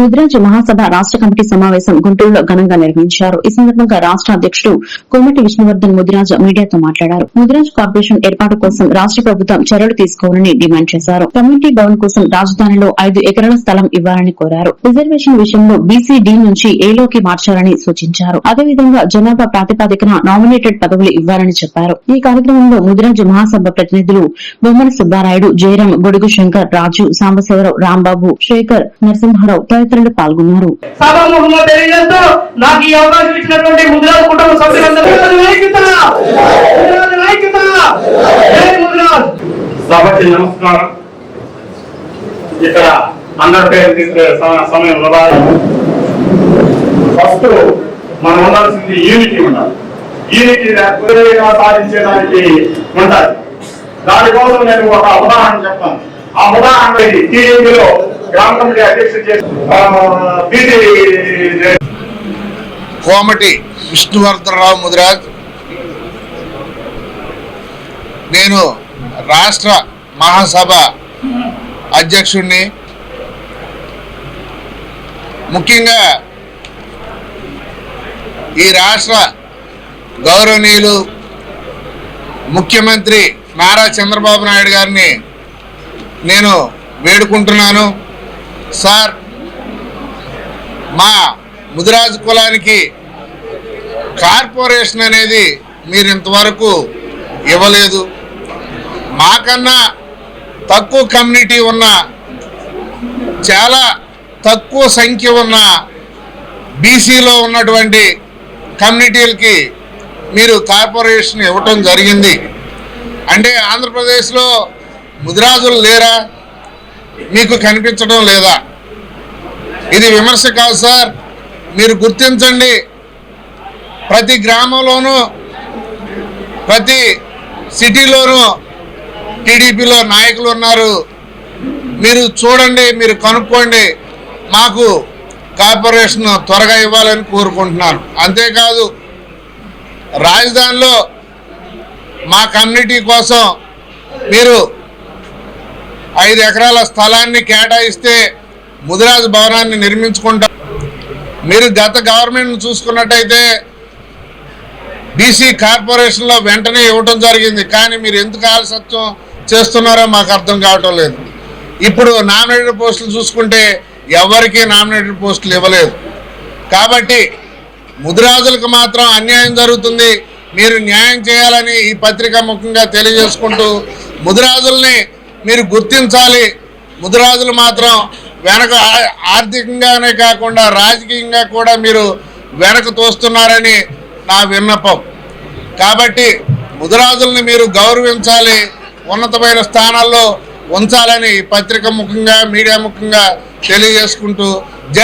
ముద్రాజ్ మహాసభ రాష్ట కమిటీ సమావేశం గుంటూరులో ఘనంగా నిర్వహించారు. ఈ సందర్భంగా రాష్ట అధ్యకుడు కోమటి విష్ణువర్ధన్ ముదిరాజ్ మీడియాతో మాట్లాడారు. ముదిరాజ్ కార్పొరేషన్ ఏర్పాటు కోసం రాష్ట ప్రభుత్వం చర్యలు తీసుకోవాలని డిమాండ్ చేశారు. కమ్యూనిటీ భవన్ కోసం రాజధానిలో ఐదు ఎకరాల స్థలం ఇవ్వాలని కోరారు. రిజర్వేషన్ విషయంలో బీసీడీ నుంచి ఏలోకి మార్చాలని సూచించారు. అదేవిధంగా జనాభా ప్రాతిపాదికన నామినేటెడ్ పదవులు ఇవ్వాలని చెప్పారు. ఈ కార్యక్రమంలో ముదిరాజ్ మహాసభ ప్రతినిధులు బొమ్మన సుబ్బారాయుడు జయరాం గొడుగు శంకర్ రాజు సాంబశివరావు రాంబాబు శేఖర్ నరసింహారావు తదితరులు పాల్గొన్నారు సభాముఖంగా తెలియజేస్తూ నాకు ఈ అవకాశం ఇచ్చినటువంటి ముద్రాజ్ కుటుంబ సభ్యులందరూ ఐక్యత! ముద్రాజ్ ఐక్యత! జై ముద్రాజ్! సభకి నమస్కారం ఇక్కడ అందరి పేరు తీసుకునే సమ- సమయంలో ఫస్ట్ మనం ఉండాల్సింది యూనిటీ ఉండాలి యూనిటీ సాధించేదానికి ఉండాలి దానికోసం నేను ఒక ఉదాహరణ చెప్తాను ఆ ఉదాహరణ టీడీపీలో గ్రామ కమిటీ అధ్యక్షుడు చేసి కోమటి విష్ణువర్ధనరావు ముదిరాజ్. నేను రాష్ట్ర మహాసభ అధ్యక్షుడిని ముఖ్యంగా ఈ రాష్ట్ర గౌరవనీయులు ముఖ్యమంత్రి నారా చంద్రబాబు నాయుడు గారిని నేను వేడుకుంటున్నాను. సార్ మా ముదిరాజు కులానికి కార్పొరేషన్ అనేది మీరు ఇంతవరకు ఇవ్వలేదు. మాకన్నా తక్కువ కమ్యూనిటీ ఉన్న చాలా తక్కువ సంఖ్య ఉన్న బీసీలో ఉన్నటువంటి కమ్యూనిటీలకి మీరు కార్పొరేషన్ ఇవ్వటం జరిగింది. అంటే ఆంధ్రప్రదేశ్లో ముదిరాజులు లేరా? మీకు కనిపించడం లేదా? ఇది విమర్శ కాదు సార్. మీరు గుర్తించండి. ప్రతి గ్రామంలోనూ ప్రతి సిటీలోనూ టీడీపీలో నాయకులు ఉన్నారు. మీరు చూడండి మీరు కనుక్కోండి. మాకు కార్పొరేషన్ త్వరగా ఇవ్వాలని కోరుకుంటున్నాను. అంతేకాదు రాజధానిలో మా కమ్యూనిటీ కోసం మీరు ఐదు ఎకరాల స్థలాన్ని కేటాయిస్తే ముదిరాజు భవనాన్ని నిర్మించుకుంటారు మీరు గత గవర్నమెంట్ను చూసుకున్నట్టయితే బీసీ కార్పొరేషన్లో వెంటనే ఇవ్వటం జరిగింది. కానీ మీరు ఎందుకు ఆలస్యం చేస్తున్నారో మాకు అర్థం కావటం లేదు. ఇప్పుడు నామినేటెడ్ పోస్టులు చూసుకుంటే ఎవరికీ నామినేటెడ్ పోస్టులు ఇవ్వలేదు. కాబట్టి ముదిరాజులకు మాత్రం అన్యాయం జరుగుతుంది. మీరు న్యాయం చేయాలని ఈ పత్రిక ముఖ్యంగా తెలియజేసుకుంటూ ముదిరాజుల్ని మీరు గుర్తించాలి. ముదిరాజులు మాత్రం వెనక ఆర్థికంగానే కాకుండా రాజకీయంగా కూడా మీరు వెనక తోస్తున్నారని నా విన్నపం. కాబట్టి ముదిరాజుల్ని మీరు గౌరవించాలి ఉన్నతమైన స్థానాల్లో ఉంచాలని పత్రిక ముఖ్యంగా మీడియా ముఖ్యంగా తెలియజేసుకుంటూ జై